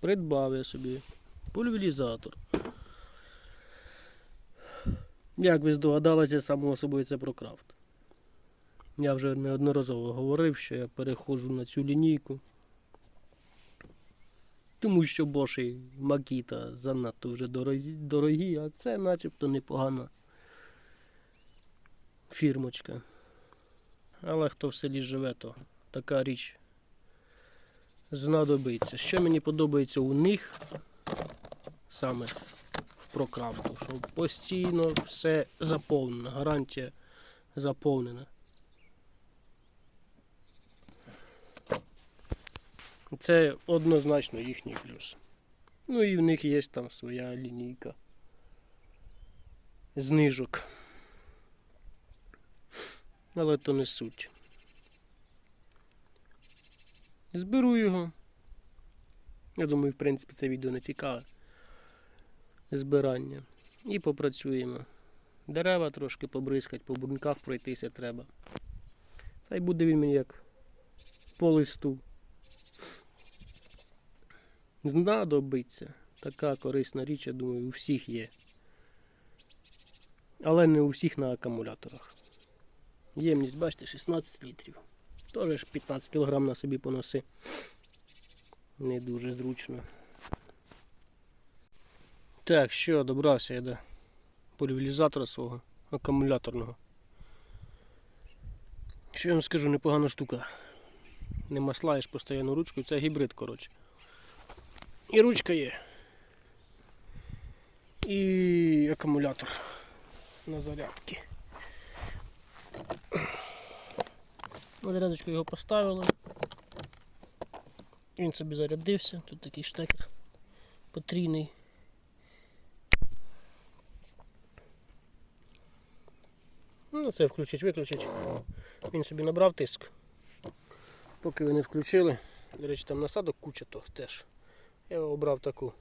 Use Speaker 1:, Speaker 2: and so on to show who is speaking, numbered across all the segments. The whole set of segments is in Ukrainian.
Speaker 1: придбав я собі пульверізатор. Як ви здогадалися, само собою це про крафт. Я вже неодноразово говорив, що я переходжу на цю лінійку. Тому що Bosch і Makita занадто вже дорогі, дорогі, а це начебто непогана фірмочка. Але хто в селі живе, то така річ знадобиться. Що мені подобається у них саме про крафту, що постійно все заповнено, гарантія заповнена. Це однозначно їхній плюс. Ну і в них є там своя лінійка знижок. Але то не суть. Зберу його. Я думаю, в принципі, це відео не цікаве. Збирання. І попрацюємо. Дерева трошки побризкать, по бурнках пройтися треба. Та й буде він мені як по листу. Знадобиться. Така корисна річ, я думаю, у всіх є. Але не у всіх на акумуляторах. Ємність, бачите, 16 літрів. Теж ж 15 кг на собі поноси. Не дуже зручно. Так, що, добрався я до полівілізатора свого акумуляторного. Що я вам скажу, непогана штука. Не маслаєш постійно ручкою, це гібрид, коротше. І ручка є. І акумулятор на зарядки. На його поставили. Він собі зарядився. Тут такий штекер потрійний. Ну, це включить, виключить. Він собі набрав тиск. Поки ви не включили. До речі, там насадок куча то теж. Я обрав таку.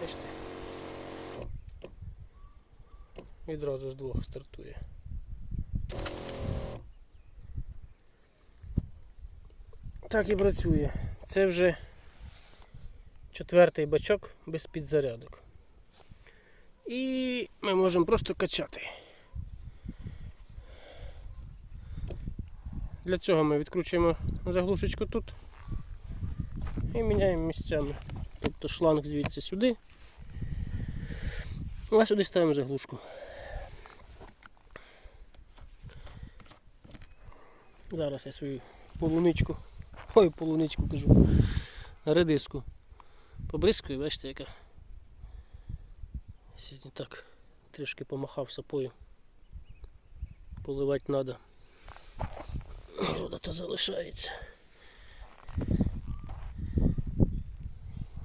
Speaker 1: Бачите? Відразу з двох стартує. Так і працює. Це вже четвертий бачок без підзарядок. І ми можемо просто качати. Для цього ми відкручуємо заглушечку тут і міняємо місцями. Тобто шланг звідси сюди. А сюди ставимо заглушку. Зараз я свою полуничку, ой, полуничку кажу, редиску побризкаю, бачите, яка сьогодні так трішки помахав сапою. Поливати треба. Вода то залишається.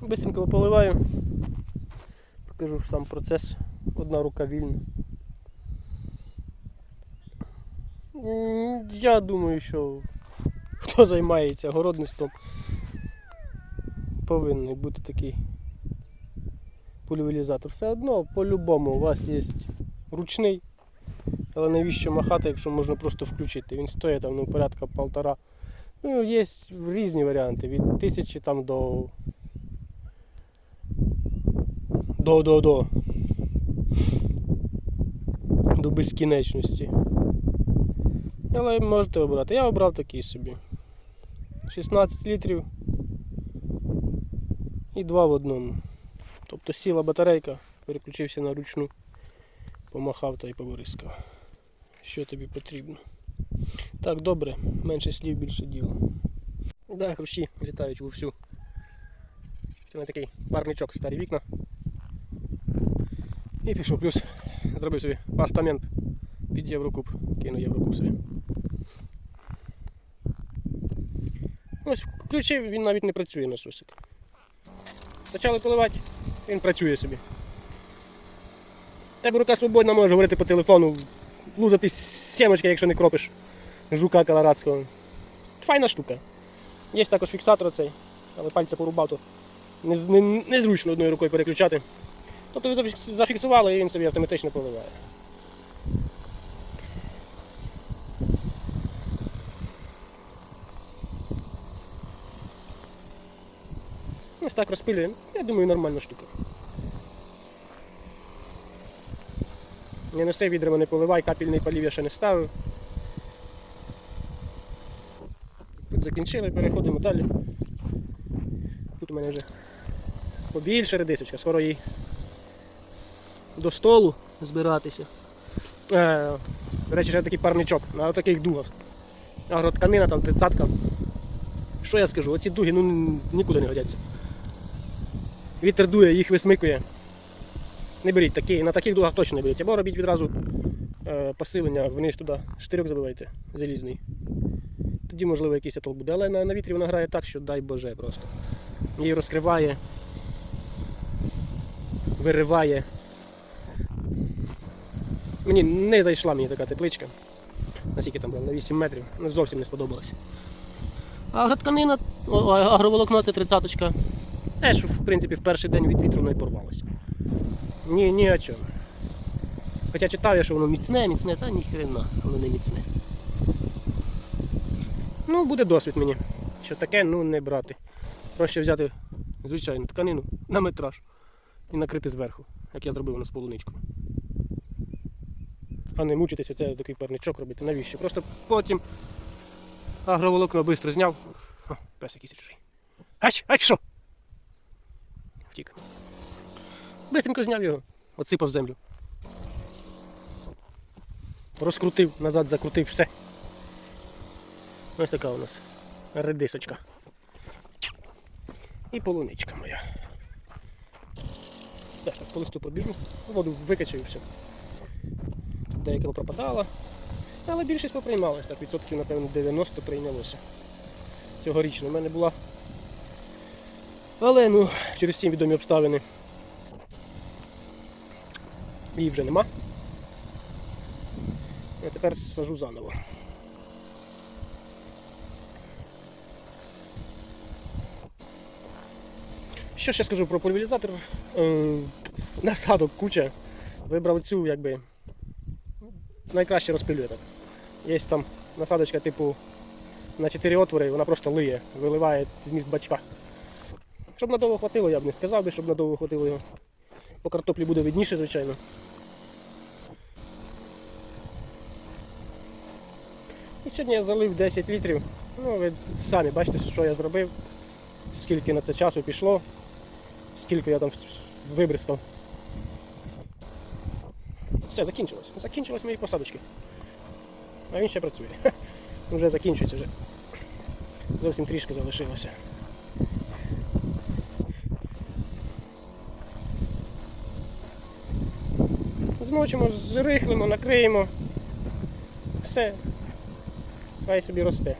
Speaker 1: Бистренько поливаю. Покажу сам процес. Одна рука вільна. Я думаю, що хто займається городництвом, повинен бути такий пульверізатор. Все одно, по-любому, у вас є ручний, але навіщо махати, якщо можна просто включити? Він стоїть там ну, порядка полтора. Ну, є різні варіанти, від тисячі там до. До до до. До безкінечності. Але можете обрати. Я обрав такий собі. 16 літрів і два в одному. Тобто сіла батарейка, переключився на ручну, помахав та й побризкав. Що тобі потрібно. Так, добре, менше слів, більше діла. Да, хрущі літають вовсю. Це на такий парничок, старі вікна. І пішов плюс. Зробив собі постамент під Єврокуб. Кинув Єврокуб собі. Ось включив, він навіть не працює насосик. Почали поливати, він працює собі. Тебе рука свободна може говорити по телефону, лузати сімочки, якщо не кропиш жука колорадського. Файна штука. Є також фіксатор цей, але пальця порубав, то не, не, незручно одною рукою переключати. Тобто ви зафіксували і він собі автоматично поливає. Ось так розпилюємо. Я думаю, нормальна штука. Не носи відрами не поливай, капельний полів я ще не ставив. Тут закінчили, переходимо далі. Тут у мене вже побільше редисочка, скоро їй до столу збиратися. Е, до речі, ще такий парничок на таких дугах. Агротканина, там тридцатка. Що я скажу? Оці дуги ну, нікуди не годяться. Вітер дує, їх висмикує. Не беріть такі, на таких дугах точно не беріть. Або робіть відразу е, посилення вниз туди, штирьок забивайте, залізний. Тоді, можливо, якийсь атол буде. Але на, на вітрі вона грає так, що дай Боже просто. Її розкриває, вириває. Мені не зайшла мені така тепличка. Наскільки там було, на 8 метрів. Ну, зовсім не сподобалось. А агротканина, о, агроволокно це тридцяточка. Теж, в принципі, в перший день від вітру не порвалося. Ні, ні о чому. Хоча читав я, що воно міцне, міцне, та ні хрена, воно не міцне. Ну, буде досвід мені. Що таке, ну не брати. Проще взяти звичайну тканину на метраж і накрити зверху, як я зробив воно з полуничкою. А не мучитися, це такий парничок робити. Навіщо? Просто потім агроволокно швидко зняв. О, пес якийсь чужий. Ач, ач що? Втік. Бистренько зняв його, отсипав землю. Розкрутив, назад закрутив, все. Ось така у нас редисочка. І полуничка моя. Так, так, по листу пробіжу, воду викачаю все. Тут деяка пропадала. Але більшість поприймалась, так, відсотків, напевно, 90 прийнялося. Цьогорічно в мене була. Але ну, через всім відомі обставини. Її вже нема. Я тепер сажу заново. Що ще скажу про пульверізатор? Е, насадок куча. Вибрав цю якби найкраще розпилює так. Є там насадочка типу на 4 отвори, вона просто лиє, виливає вміст бачка. Щоб надовго хватило, я б не сказав би, щоб надовго хватило його. По картоплі буде видніше, звичайно. І сьогодні я залив 10 літрів. Ну, ви самі бачите, що я зробив, скільки на це часу пішло, скільки я там вибризкав. Все, закінчилось. Закінчилось мої посадочки. А він ще працює. Вже закінчується вже. Зовсім трішки залишилося. Змочимо, зрихлимо, накриємо. Все. Хай собі росте.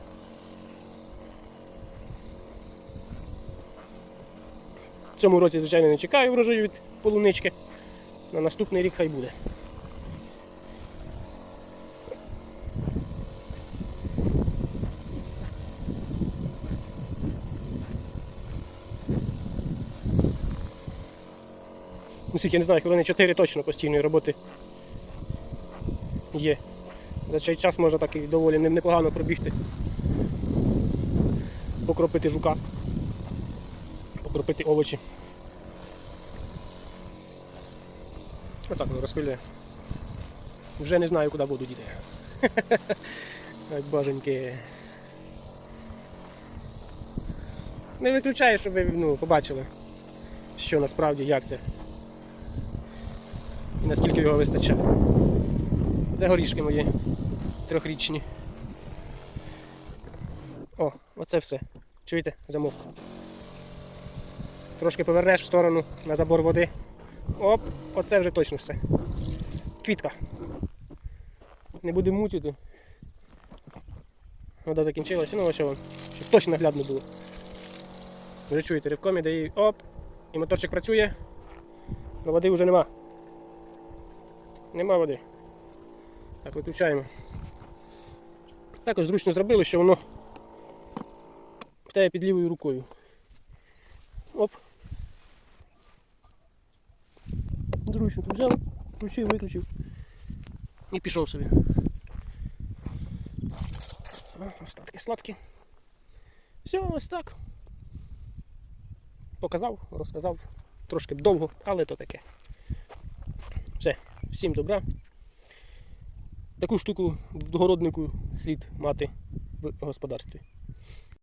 Speaker 1: В цьому році, звичайно, не чекаю врожаю від полунички. На наступний рік хай буде. Скільки, я не знаю, хвилини 4 точно постійної роботи є. За цей час можна так і доволі непогано пробігти. Покропити жука, покропити овочі. Отак воно розпилює. Вже не знаю, куди воду діти. Ой, боженьки. Не виключаю, щоб ви ну, побачили, що насправді як це. І наскільки його вистачає. Це горішки мої трьохрічні. О, оце все. Чуєте? Замок. Трошки повернеш в сторону на забор води. Оп, оце вже точно все. Квітка. Не будемо мутити. Вода закінчилася, ну ось вам. Щоб точно наглядно було. Вже чуєте, ривком іде і оп, і моторчик працює, але води вже нема. Нема води. Так, виключаємо. Також зручно зробили, що воно тебе під лівою рукою. Оп. Зручно тут взяв, включив, виключив і пішов собі. Остатки сладкі. Все, ось так. показав, розказав. Трошки довго, але то таке. Все, всім добра. Таку штуку в городнику слід мати в господарстві.